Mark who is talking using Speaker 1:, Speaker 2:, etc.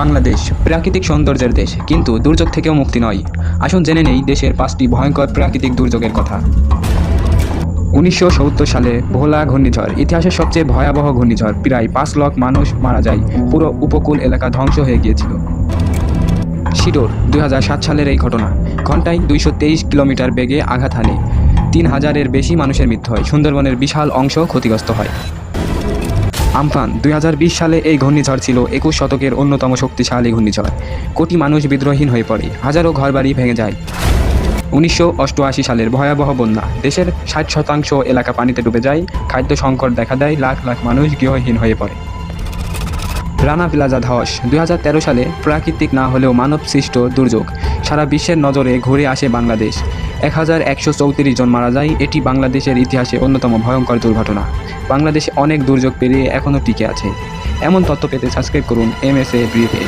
Speaker 1: বাংলাদেশ প্রাকৃতিক সৌন্দর্যের দেশ, কিন্তু দুর্যোগ থেকেও মুক্তি নয়। আসুন জেনে নেই দেশের পাঁচটি ভয়ঙ্কর প্রাকৃতিক দুর্যোগের কথা। উনিশশো সত্তর সালে ভোলা ঘূর্ণিঝড়, ইতিহাসের সবচেয়ে ভয়াবহ ঘূর্ণিঝড়, প্রায় পাঁচ লাখ মানুষ মারা যায়। পুরো উপকূল এলাকা ধ্বংস হয়ে গিয়েছিল। শিডোর দুই সালের এই ঘটনা। ঘন্টায় দুইশো তেইশ কিলোমিটার বেগে আঘাত হানে। তিন হাজারের বেশি মানুষের মৃত্যু হয়। সুন্দরবনের বিশাল অংশ ক্ষতিগ্রস্ত হয়। আমফান দু হাজার বিশ সালে এই ঘূর্ণিঝড় ছিল একুশ শতকের অন্যতম শক্তিশালী ঘূর্ণিঝড়। কোটি মানুষ বিদ্রোহীন হয়ে পড়ে, হাজারো ঘরবাড়ি ভেঙে যায়। উনিশশো অষ্টআশি সালের ভয়াবহ বন্যা, দেশের ষাট শতাংশ এলাকা পানিতে ডুবে যায়, খাদ্য সংকট দেখা দেয়, লাখ লাখ মানুষ গৃহহীন হয়ে পড়ে। রানা প্লাজা ধস, দুই হাজার তেরো সালে প্রাকৃতিক না হলেও মানব সৃষ্ট দুর্যোগ, সারা বিশ্বের নজরে ঘুরে আসে বাংলাদেশ। এক হাজার একশো চৌত্রিশ জন মারা যায়, এটি বাংলাদেশের ইতিহাসে অন্যতম ভয়ঙ্কর দুর্ঘটনা। বাংলাদেশে অনেক দুর্যোগ পেরিয়ে এখনও টিকে আছে। এমন তথ্য পেতে সাবস্ক্রাইব করুন এম এস এ ব্রিফে।